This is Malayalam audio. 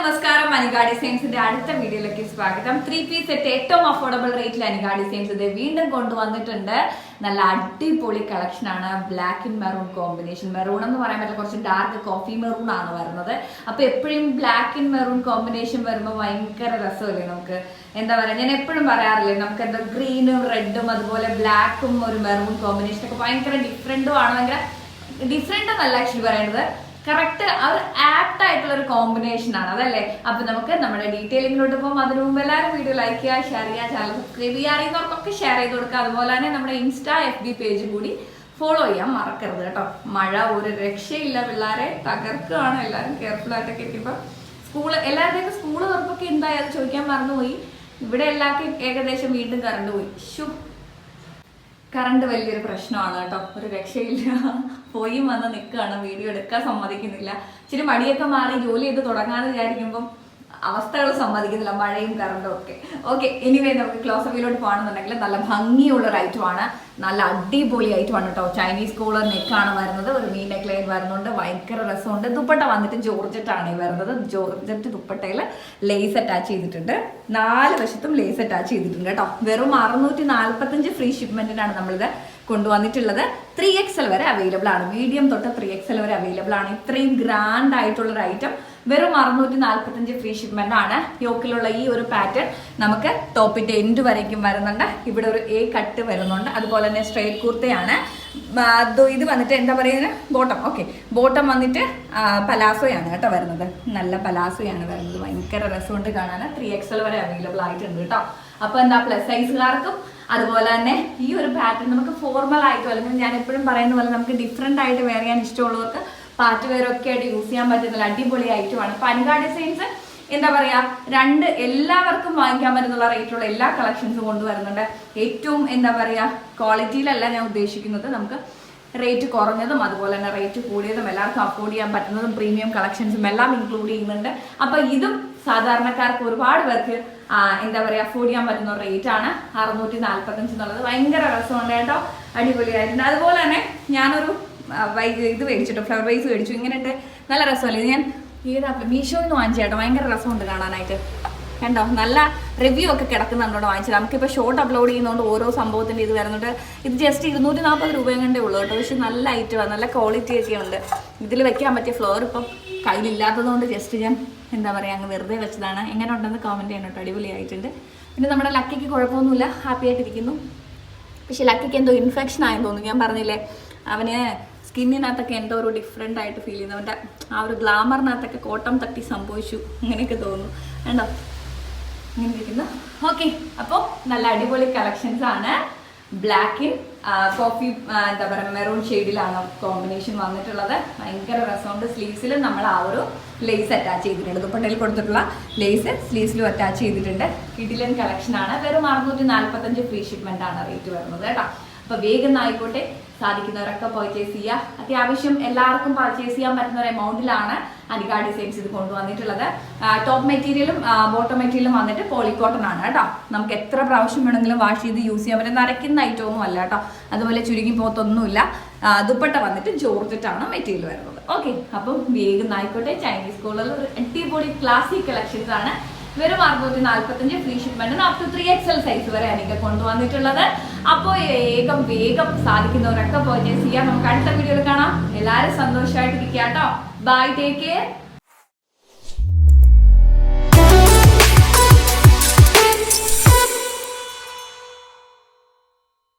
നമസ്കാരം. അനികാടി ഡിസൈൻസിന്റെ അടുത്ത വീഡിയോയിലേക്ക് സ്വാഗതം. ത്രീ പീസ് സെറ്റ് ഏറ്റവും അഫോർഡബിൾ റേറ്റിൽ അനികാടി ഡിസൈൻസ് ഇത് വീണ്ടും കൊണ്ടുവന്നിട്ടുണ്ട്. നല്ല അടിപൊളി കളക്ഷൻ ആണ്. Black and maroon combination maroon എന്ന് പറയാൻ പറ്റില്ല കുറച്ച് ഡാർക്ക് കോഫി മെറൂൺ ആണ് വരുന്നത്. അപ്പൊ എപ്പോഴും ബ്ലാക്ക് ആൻഡ് മെറൂൺ കോമ്പിനേഷൻ വരുമ്പോൾ ഭയങ്കര രസമല്ലേ നമുക്ക്? എന്താ പറയാ ഞാൻ എപ്പോഴും പറയാറില്ലേ നമുക്ക് എന്താ ഗ്രീനും റെഡും അതുപോലെ ബ്ലാക്കും ഒരു മെറൂൺ കോമ്പിനേഷൻ ഒക്കെ ഭയങ്കര ഡിഫറെന്റും ആണ്. ഭയങ്കര ഡിഫറെന്റ് എന്നല്ല ആക്ച്വലി പറയുന്നത് കറക്റ്റ് അത് ആപ്റ്റ് ആയിട്ടുള്ള ഒരു കോമ്പിനേഷൻ ആണ്. അതല്ലേ? അപ്പൊ നമുക്ക് നമ്മുടെ ഡീറ്റെയിലിങ്ങിലോട്ട് പോകും അതിനു മുമ്പ് എല്ലാവരും വീഡിയോ ലൈക്ക് ചെയ്യുക ഷെയർ ചെയ്യുക ചാനൽ സബ്സ്ക്രൈബ് ചെയ്യുക. അറിയുന്നവർക്കൊക്കെ ഷെയർ ചെയ്ത് കൊടുക്കുക. അതുപോലെ തന്നെ നമ്മുടെ ഇൻസ്റ്റാ എഫ് ബി പേജ് കൂടി ഫോളോ ചെയ്യാൻ മറക്കരുത് കേട്ടോ. മഴ ഒരു രക്ഷയില്ല പിള്ളേരെ. തകർക്കുകയാണ് എല്ലാവരും കെയർഫുൾ ആയിട്ടൊക്കെ ഇരിക്കുമ്പോൾ സ്കൂൾ എല്ലാവരുടെയൊക്കെ സ്കൂൾ തുറപ്പൊക്കെ എന്തായാലും ചോദിക്കാൻ മറന്നുപോയി. ഇവിടെ എല്ലാവർക്കും ഏകദേശം വീണ്ടും കറണ്ട് പോയി. ഷു കറണ്ട് വലിയൊരു പ്രശ്നമാണ് കേട്ടോ. ഒരു രക്ഷയില്ല. പോയി വന്ന് നിൽക്കുകയാണ് വീഡിയോ എടുക്കാൻ സമ്മതിക്കുന്നില്ല. ഇച്ചിരി മടിയൊക്കെ മാറി ജോലി ചെയ്ത് തുടങ്ങാന്ന് വിചാരിക്കുമ്പം അവസ്ഥകൾ സമ്മതിക്കുന്നില്ല മഴയും കറണ്ടും ഒക്കെ. ഓക്കെ എനിവേ നമുക്ക് ക്ലോസപ്പിലോട്ട് പോകണമെന്നുണ്ടെങ്കിൽ നല്ല ഭംഗിയുള്ള ഒരു ഐറ്റമാണ് നല്ല അടിപൊളി ഐറ്റമാണ് കേട്ടോ ചൈനീസ് കോളർ നെക്കാണ് വരുന്നത്. ഒരു മീൻ നെക്ലൈൻ ലൈൻ വരുന്നുണ്ട് ഭയങ്കര രസമുണ്ട്. ദുപ്പട്ട വന്നിട്ട് ജോർജറ്റാണ് വരുന്നത്. ജോർജറ്റ് ദുപ്പട്ടയിൽ ലേസ് അറ്റാച്ച് ചെയ്തിട്ടുണ്ട്. നാല് വശത്തും ലേസ് അറ്റാച്ച് ചെയ്തിട്ടുണ്ട് കേട്ടോ. വെറും അറുന്നൂറ്റി നാൽപ്പത്തഞ്ച് ഫ്രീ ഷിപ്മെന്റിനാണ് നമ്മളിത് കൊണ്ടുവന്നിട്ടുള്ളത്. ത്രീ എക്സൽ വരെ അവൈലബിൾ ആണ്. മീഡിയം തൊട്ട് ത്രീ എക്സൽ വരെ അവൈലബിൾ ആണ്. ഇത്രയും ഗ്രാൻഡ് ആയിട്ടുള്ളൊരു ഐറ്റം വെറും അറുന്നൂറ്റി നാൽപ്പത്തഞ്ച് ഫ്രീ ഷിപ്മെന്റ് ആണ്. യോക്കിലുള്ള ഈ ഒരു പാറ്റേൺ നമുക്ക് ടോപ്പിന്റെ എൻഡ് വരയ്ക്കും വരുന്നുണ്ട്. ഇവിടെ ഒരു എ കട്ട് വരുന്നുണ്ട്. അതുപോലെ തന്നെ സ്ട്രേറ്റ് കുർത്തയാണ്. ഇത് വന്നിട്ട് എന്താ പറയുന്നത്? ബോട്ടം ഓക്കെ ബോട്ടം വന്നിട്ട് പലാസോയാണ് കേട്ടോ വരുന്നത്. നല്ല പലാസോയാണ് വരുന്നത്. ഭയങ്കര രസമുണ്ട് കാണാൻ ത്രീ എക്സൽ വരെ അവൈലബിൾ ആയിട്ടുണ്ട് കേട്ടോ. അപ്പോൾ എന്താ പ്ലസ് സൈസുകാർക്കും അതുപോലെ തന്നെ ഈ ഒരു പാറ്റേൺ നമുക്ക് ഫോർമൽ ആയിട്ടോ അല്ലെങ്കിൽ ഞാൻ എപ്പോഴും പറയുന്ന പോലെ നമുക്ക് ഡിഫറെന്റ് ആയിട്ട് വേറെ ചെയ്യാൻ ഇഷ്ടമുള്ളവർക്ക് പാർട്ടി വെയർ ഒക്കെ ആയിട്ട് യൂസ് ചെയ്യാൻ പറ്റുന്ന അടിപൊളി ഐറ്റമാണ് പനിക ഡിസൈൻസ് എന്താ പറയാ രണ്ട് എല്ലാവർക്കും വാങ്ങിക്കാൻ പറ്റുന്ന റേറ്റുള്ള എല്ലാ കളക്ഷൻസും കൊണ്ടുവരുന്നുണ്ട്. ഏറ്റവും എന്താ പറയാ ക്വാളിറ്റിയിലല്ല ഞാൻ ഉദ്ദേശിക്കുന്നത്. നമുക്ക് റേറ്റ് കുറഞ്ഞതും അതുപോലെ തന്നെ റേറ്റ് കൂടിയതും എല്ലാവർക്കും അഫോർഡ് ചെയ്യാൻ പറ്റുന്നതും പ്രീമിയം കളക്ഷൻസും എല്ലാം ഇൻക്ലൂഡ് ചെയ്യുന്നുണ്ട്. അപ്പോൾ ഇതും സാധാരണക്കാർക്ക് ഒരുപാട് പേർക്ക് എന്താ പറയാ അഫോർഡ് ചെയ്യാൻ പറ്റുന്ന റേറ്റ് ആണ്. അറുന്നൂറ്റി നാല്പത്തഞ്ച് എന്നുള്ളത്. ഭയങ്കര രസമുണ്ട് കേട്ടോ. അടിപൊളിയായിട്ടുണ്ട്. അതുപോലെ തന്നെ ഞാനൊരു ഇത് മേടിച്ചിട്ട് ഫ്ലവർ വൈസ് മേടിച്ചു. ഇങ്ങനെയുണ്ട്. നല്ല രസമല്ലേ? ഞാൻ ഏതാ മീഷോയിൽ നിന്ന് വാങ്ങിച്ചു കേട്ടോ. ഭയങ്കര രസമുണ്ട് കാണാനായിട്ട്. കണ്ടോ? നല്ല റിവ്യൂ ഒക്കെ കിടക്കുന്നുണ്ടോ വാങ്ങിച്ചത്. നമുക്കിപ്പോൾ ഷോർട്ട് അപ്ലോഡ് ചെയ്യുന്നതുകൊണ്ട് ഓരോ സംഭവത്തിന്റെ ഇത് വരുന്നുണ്ട്. ഇത് ജസ്റ്റ് ഇരുന്നൂറ്റി നാൽപ്പത് രൂപയും കണ്ടേ ഉള്ളൂ കേട്ടോ. പക്ഷെ നല്ല ഐറ്റമാണ് നല്ല ക്വാളിറ്റി ഒക്കെ ഉണ്ട്. ഇതിൽ വെക്കാൻ പറ്റിയ ഫ്ലോർ ഇപ്പം കയ്യിലില്ലാത്തതുകൊണ്ട് ജസ്റ്റ് ഞാൻ എന്താ പറയുക അങ്ങ് വെറുതെ വെച്ചതാണ്. എങ്ങനെ ഉണ്ടെന്ന് കമന്റ് ചെയ്യണം കേട്ടോ. അടിപൊളിയായിട്ടുണ്ട്. പിന്നെ നമ്മുടെ ലക്കിക്ക് കുഴപ്പമൊന്നുമില്ല. ഹാപ്പി ആയിട്ടിരിക്കുന്നു. പക്ഷേ ലക്കിക്ക് എന്തോ ഇൻഫെക്ഷൻ ആയെന്ന് തോന്നുന്നു. ഞാൻ പറഞ്ഞില്ലേ അവന് സ്കിന്നിനകത്തൊക്കെ എന്തോ ഒരു ഡിഫറെന്റ് ആയിട്ട് ഫീൽ ചെയ്യുന്നു. അവന്റെ ആ ഒരു ഗ്ലാമറിനകത്തൊക്കെ കോട്ടം തട്ടി സംഭവിച്ചു. അങ്ങനെയൊക്കെ തോന്നുന്നു. വേണ്ടോ ഇങ്ങനെ ഇരിക്കുന്നു. ഓക്കെ അപ്പോൾ നല്ല അടിപൊളി കളക്ഷൻസ് ആണ്. ബ്ലാക്കിൻ കോഫി എന്താ പറയുക മെറൂൺ ഷെയ്ഡിലാണ് കോമ്പിനേഷൻ വന്നിട്ടുള്ളത്. ഭയങ്കര രസമുണ്ട്. സ്ലീവ്സിൽ നമ്മൾ ആ ഒരു ലേസ് അറ്റാച്ച് ചെയ്തിട്ടുണ്ട്. ദുപ്പട്ടയിൽ കൊടുത്തിട്ടുള്ള ലേസ് സ്ലീവ്സിലും അറ്റാച്ച് ചെയ്തിട്ടുണ്ട്. കിഡിലൻ കളക്ഷനാണ് വെറും അറുന്നൂറ്റി നാൽപ്പത്തഞ്ച് ഫ്രീ ഷിപ്മെന്റ് ആണ് റേറ്റ് വരുന്നത് കേട്ടോ. അപ്പൊ വേഗം ആയിക്കോട്ടെ. സാധിക്കുന്നവരൊക്കെ പർച്ചേസ് ചെയ്യുക. അത്യാവശ്യം എല്ലാവർക്കും പർച്ചേസ് ചെയ്യാൻ പറ്റുന്ന ഒരു എമൗണ്ടിലാണ് അനിക ഡിസൈൻസ് ഇത് കൊണ്ടുവന്നിട്ടുള്ളത്. ടോപ്പ് മെറ്റീരിയലും ബോട്ടം മെറ്റീരിയലും വന്നിട്ട് പോളിക്കോട്ടൺ ആണ് കേട്ടോ. നമുക്ക് എത്ര പ്രാവശ്യം വേണമെങ്കിലും വാഷ് ചെയ്ത് യൂസ് ചെയ്യാൻ പറ്റും. നരയ്ക്കുന്ന ഐറ്റം ഒന്നും അല്ല കേട്ടോ. അതുപോലെ ചുരുങ്ങി പോത്തൊന്നുമില്ല. ദുപ്പട്ട വന്നിട്ട് ജോർജറ്റാണ് മെറ്റീരിയൽ വരുന്നത്. ഓക്കെ അപ്പം വേഗം ആയിക്കോട്ടെ. ചൈനീസ് സ്കൂളിൽ ഒരു അടിപൊളി ക്ലാസിക് കളക്ഷൻസ് ആണ്. വെറും അറുന്നൂറ്റി നാല്പത്തഞ്ച് free shipment up to three XL size വരെ എനിക്ക് കൊണ്ടുവന്നിട്ടുള്ളത്. അപ്പോൾ വേഗം വേഗം സാധിക്കുന്നവരൊക്കെ പർച്ചേസ് ചെയ്യാം. നമുക്ക് അടുത്ത വീഡിയോയിൽ കാണാം. എല്ലാവരും സന്തോഷമായിട്ടിരിക്കുക കേട്ടോ. Bye take care